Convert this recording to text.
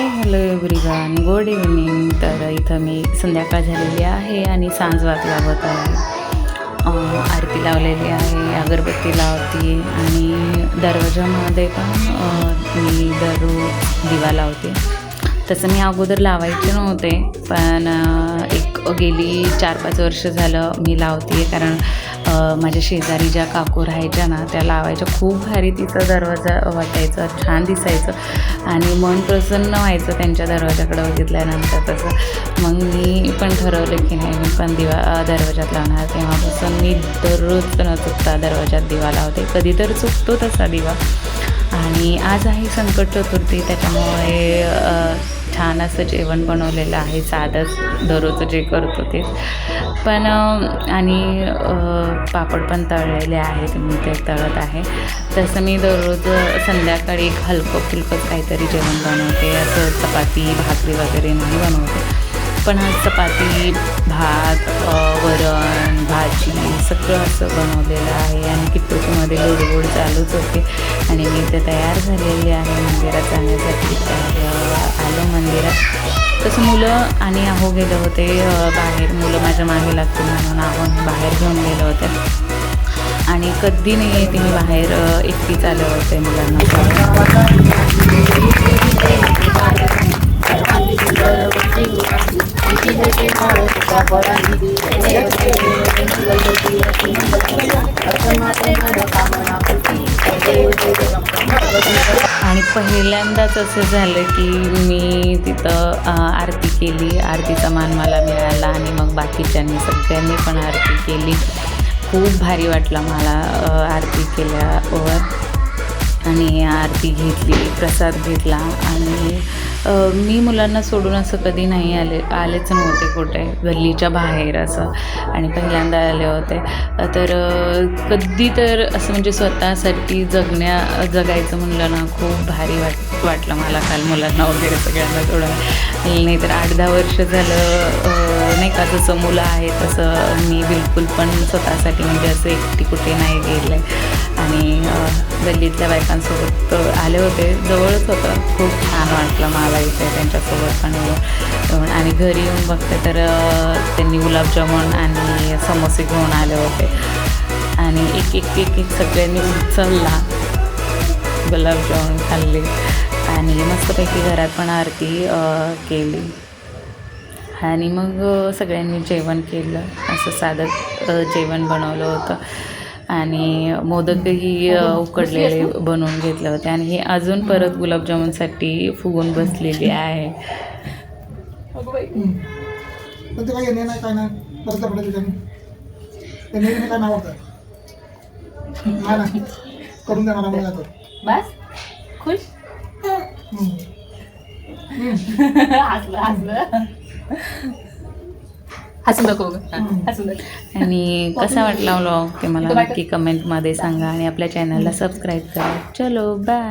Hi hello everyone good evening तर इथं मी संध्याकाळ झालेली आहे आणि सांज वात लावत आहे. आरती लावलेली आहे अगरबत्ती लावते आणि दरवाजामध्ये पण मी दररोज दिवा लावते. तसं मी अगोदर लावायचे नव्हते पण एक गेली चार पाच वर्ष झालं मी लावते कारण माझ्या शेजारी ज्या काकू राहायच्या ना त्या लावायच्या. खूप भारी तिचा दरवाजा वाटायचा छान दिसायचं. आणि मन प्रसन्न व्हायचं त्यांच्या दरवाजाकडे बघितल्यानंतर तसं. मग मी पण ठरवलं की नाही मी पण दिवा दरवाजात लावणार. तेव्हापासून मी दररोज न चुकता दरवाजात दिवा लावते. कधी तर चुकतो तसा दिवा. आणि आज आहे संकट चतुर्थी त्याच्यामुळे छान असं जेवण बनवलेलं आहे. साधंच दररोज जे करतो ते पण आणि पापड पण तळलेले आहेत मी ते तळत आहे. तसं मी दररोज संध्याकाळी एक हलकं फुलकं काहीतरी जेवण बनवते. असं चपाती भाकरी वगैरे नाही बनवते. पण चपाती भात सगळं असं बनवलेलं आहे आणि किट्टूमध्ये लोडगोड चालूच होते. आणि मी इथं तयार झालेली आहे मंदिरात जाण्यासाठी. आलं आलो मंदिरात. तसं मुलं आणि आहो गेले होते बाहेर. मुलं माझ्या मागे लागतील म्हणून आहो बाहेर घेऊन गेलो होते. आणि कधी नाही येते मी बाहेर एकटीच आले होते मुलांना. पहिल्यांदाच असं झालं की मी तिथं आरती केली. आरतीचा मान मला मिळाला आणि मग बाकीच्यांनी सगळ्यांनी पण आरती केली. खूप भारी वाटलं मला आरती केल्यावर. आणि आरती घेतली प्रसाद घेतला आणि मी मुलांना सोडून असं कधी नाही आले आलेच नव्हते कुठे गल्लीच्या बाहेर असं. आणि पहिल्यांदा आले होते. तर कधी तर असं म्हणजे स्वतःसाठी जगण्या जगायचं म्हणलं ना खूप भारी वाट वाटलं मला काल मुलांना वगैरे सगळ्यांना थोडं नाही तर आठ दहा वर्ष झालं नाही का जसं मुलं आहे तसं मी बिलकुल पण स्वतःसाठी म्हणजे असं एकटी कुठे नाही गेले. आणि गल्लीतल्या बायकांसोबत आले होते जवळच होतं खूप वाटलं मला इथे त्यांच्यासोबत पण येऊन आणि घरी येऊन बघते तर त्यांनी गुलाबजामुन आणि समोसे घेऊन आले होते. आणि एक एक एक एक सगळ्यांनी उचलला गुलाबजामुन खाल्ले. आणि मस्तपैकी घरात पण आरती केली. आणि मग सगळ्यांनी जेवण केलं. असं साधं जेवण बनवलं होतं. आणि मोदकही उकडलेले बनवून घेतले होते. आणि हे अजून परत गुलाबजामुनसाठी फुगून बसलेली आहे. जातो. बस. खुश? हसलं हसलं. हसू नको गं. हसू नको आणि कसा वाटला व्लॉग ते मला नक्की कमेंटमध्ये सांगा आणि आपल्या चॅनलला सबस्क्राईब करा. चलो बाय